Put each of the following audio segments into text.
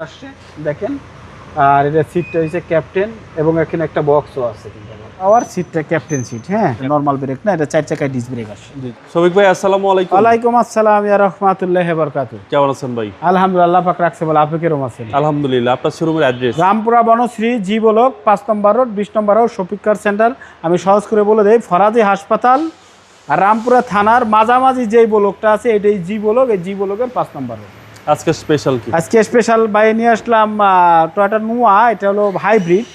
আসছে দেখেন। আর এটা সিটটা হচ্ছে ক্যাপ্টেন এবং এখানে একটা বক্সও আছে আবার সিটটা ক্যাপ্টেন সিট হ্যাঁ? নর্মাল ব্রেক না এটা চার চাকায় ডিস ব্রেক আসে শফিক ভাই আসসালামু আলাইকুম। ওয়ালাইকুম আসসালাম ইয়া রহমাতুল্লাহ বরকাতু কেমন আছেন ভাই? আলহামদুলিল্লাহ পাক রাখছে বলে আপনি কেরম আছেন? আলহামদুলিল্লাহ আপনার শোরুমের address Rampura Banasree G block পাঁচ নম্বর রোড বিশ নম্বর রোড শফিক কার সেন্টার আমি সহজ করে বলে দেই ফরাজি হাসপাতাল আর রামপুরা থানার মাঝামাঝি যেই বলকটা আছে এটাই জি বলক এই জি বলকের পাঁচ নম্বর রোড আজকে স্পেশাল কি? আজকে স্পেশাল বাইরে নিয়ে আসলাম টয়টা নোয়া এটা হলো হাইব্রিড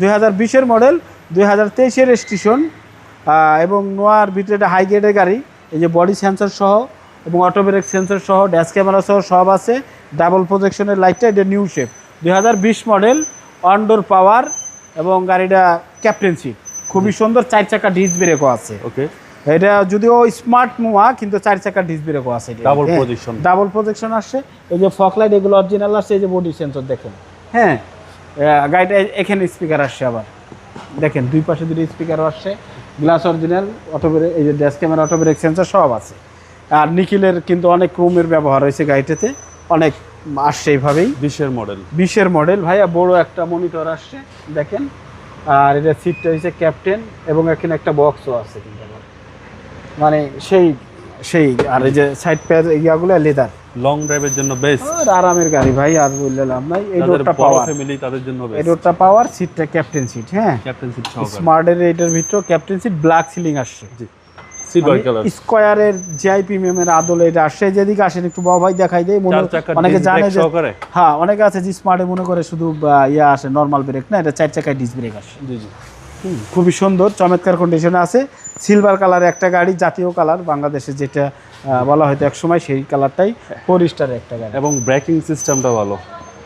দুই হাজার বিশের মডেল দুই হাজার তেইশের স্টেশন এবং নোয়ার ভিতরে এটা হাই গ্রেডের গাড়ি এই যে বডি সেন্সর সহ এবং অটো ব্রেক সেন্সর সহ ড্যাশ ক্যামেরা সহ সব আছে ডাবল প্রজেকশনের লাইটটা এটা নিউ শেপ দুই হাজার বিশ মডেল অনডোর পাওয়ার এবং গাড়িটা ক্যাপ্টেন সিট খুবই সুন্দর চার চাকা ডিস ব্রেকও আছে। ওকে এটা যদিও স্মার্ট নোয়া কিন্তু চার চাকা ডিস ব্রেকও আছে ডাবল প্রজেকশন ডাবল প্রজেকশন আসছে। এই যে ফক লাইট এগুলো অরিজিনাল আসছে এই যে বডি সেন্সর দেখেন। হ্যাঁ গাড়িটা এখানে স্পিকার আসছে আবার। দেখেন দুই পাশে দুটো স্পিকারও আসছে। গ্লাস অরিজিনাল অটো ব্রেক এই যে dash camera auto brake sensor সব আছে। আর নিখিলের কিন্তু অনেক ক্রোমের ব্যবহার হয়েছে গাড়িটাতে। অনেক আসছে এইভাবেই। বিশের মডেল বিশের মডেল ভাইয়া বড় একটা মনিটর আসছে দেখেন। আর এটা সিটটা হচ্ছে ক্যাপ্টেন এবং এখানে একটা বক্সও আছে কিন্তু। মানে সেই সেই আর এই যে সাইড প্যাড ইয়াগুলো লেদার লং ড্রাইভের জন্য বেস্ট আর আরামের গাড়ি ভাই আর বললাম নাই। এই রোডটা পাওয়ার ফ্যামিলি তাদের জন্য বেস্ট এই রোডটা পাওয়ার সিটটা ক্যাপ্টেন সিট হ্যাঁ? ক্যাপ্টেন সিট সহকারে। স্মার্টের এইটার ভিতরে ক্যাপ্টেন সিট ব্ল্যাক সিলিং আসছে। কালার স্কোয়ারের আদলে এটা আসছে। যেদিকে আসেন একটু বাবা ভাই দেখাই দেয় মনে অনেকে জানে যে হ্যাঁ অনেকে আছে যে স্মার্টে মনে করে শুধু ইয়া আসে নর্মাল ব্রেক না এটা চার চাকায় ডিস ব্রেক আসে। জি জি। খুবই সুন্দর চমৎকার কন্ডিশনে আছে। সিলভার কালার একটা গাড়ি জাতীয় কালার বাংলাদেশে যেটা বলা হয়তো এক সময় সেই কালারটাই ফোর স্টারের একটা গাড়ি। এবং ব্রেকিং সিস্টেমটা ভালো।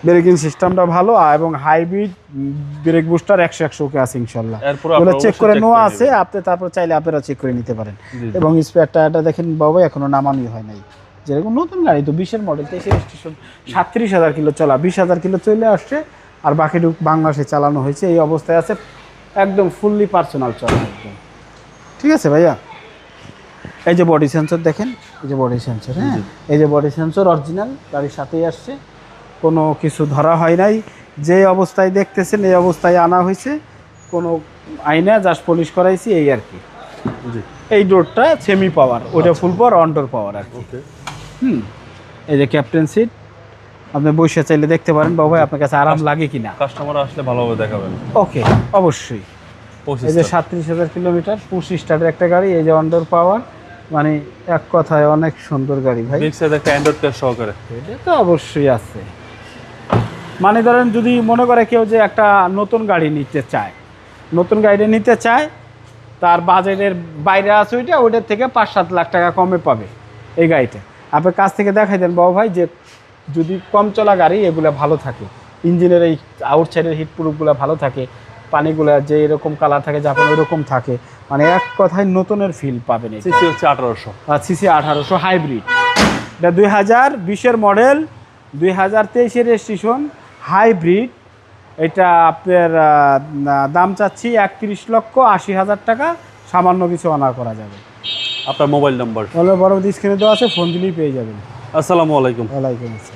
ব্রেকিং সিস্টেমটা ভালো এবং হাইব্রিড ব্রেক বুস্টার একশো একশো ওকে আছে ইনশাল্লাহ। এরপর চেক করে নেওয়া আছে আপনি তারপর চাইলে আপনারা চেক করে নিতে পারেন। এবং স্পেয়ার টায়ারটা দেখেন বাবা এখনও নামানোই হয় নাই। যেরকম নতুন গাড়ি তো বিশের মডেল তেইশের স্টেশন সাতত্রিশ হাজার কিলো চলা বিশ হাজার কিলো চলে আসছে আর বাকিটুক বাংলাদেশে চালানো হয়েছে এই অবস্থায় আছে একদম ফুললি পার্সোনাল চলা। একদম। ঠিক আছে ভাইয়া। এই যে বডি সেন্সর দেখেন এই যে বডি সেন্সর হ্যাঁ? এই যে বডি সেন্সর অরিজিনাল গাড়ির সাথেই আসছে। কোনো কিছু ধরা হয় নাই। যে অবস্থায় দেখতেছেন এই অবস্থায় আনা হয়েছে। কোনো আইনা জাস্ট পলিশ করাইছি এই আর কি। এই ডোরটা সেমি পাওয়ার ওটা ফুল পাওয়ার অনডোর পাওয়ার আর কি। ওকে হুম। এই যে ক্যাপ্টেন সিট আপনি বসে চাইলে দেখতে পারেন বাবা ভাই আপনার কাছে আরাম লাগে কিনা? কাস্টমার আসলে ভালোভাবে দেখাবেন। ওকে অবশ্যই। এই যে সাতত্রিশ হাজার কিলোমিটার পঁচিশ স্টার্টের একটা গাড়ি এই যে অন্ডার পাওয়ার মানে এক কথায় অনেক সুন্দর গাড়ি ভাই। বিগ সাইজ একটা অ্যান্ড্রয়েড প্লেয়ার সহকারে। এটা তো অবশ্যই আছে। মানে ধরেন যদি মনে করে কেউ যে একটা নতুন গাড়ি নিতে চায় নতুন গাড়ি নিতে চায় তার বাজেটের বাইরে আছে ওইটা ওইটার থেকে পাঁচ সাত লাখ টাকা কমে পাবে এই গাড়িটা। আপনার কাছ থেকে দেখাই দেন বাবু ভাই যে যদি কম চলা গাড়ি এগুলো ভালো থাকে। ইঞ্জিনের এই আউটসাইডের হিট প্রুফগুলো ভালো থাকে। পানিগুলো যে এরকম কালার থাকে জাপান ওইরকম থাকে। মানে এক কথায় নতুনের ফিল পাবেন। সিসি হচ্ছে আঠারোশো। সিসি আঠারোশো হাইব্রিড এটা দুই হাজার বিশের মডেল দুই হাজার তেইশের স্টেশন হাইব্রিড এটা আপনার দাম চাচ্ছি একত্রিশ লক্ষ আশি হাজার টাকা। সামান্য কিছু অনার করা যাবে। আপনার মোবাইল নাম্বার বলে বড় স্ক্রিনে দেওয়া আছে ফোন দিলেই পেয়ে যাবেন। আসসালামু আলাইকুম। ওয়ালাইকুম আসসালাম।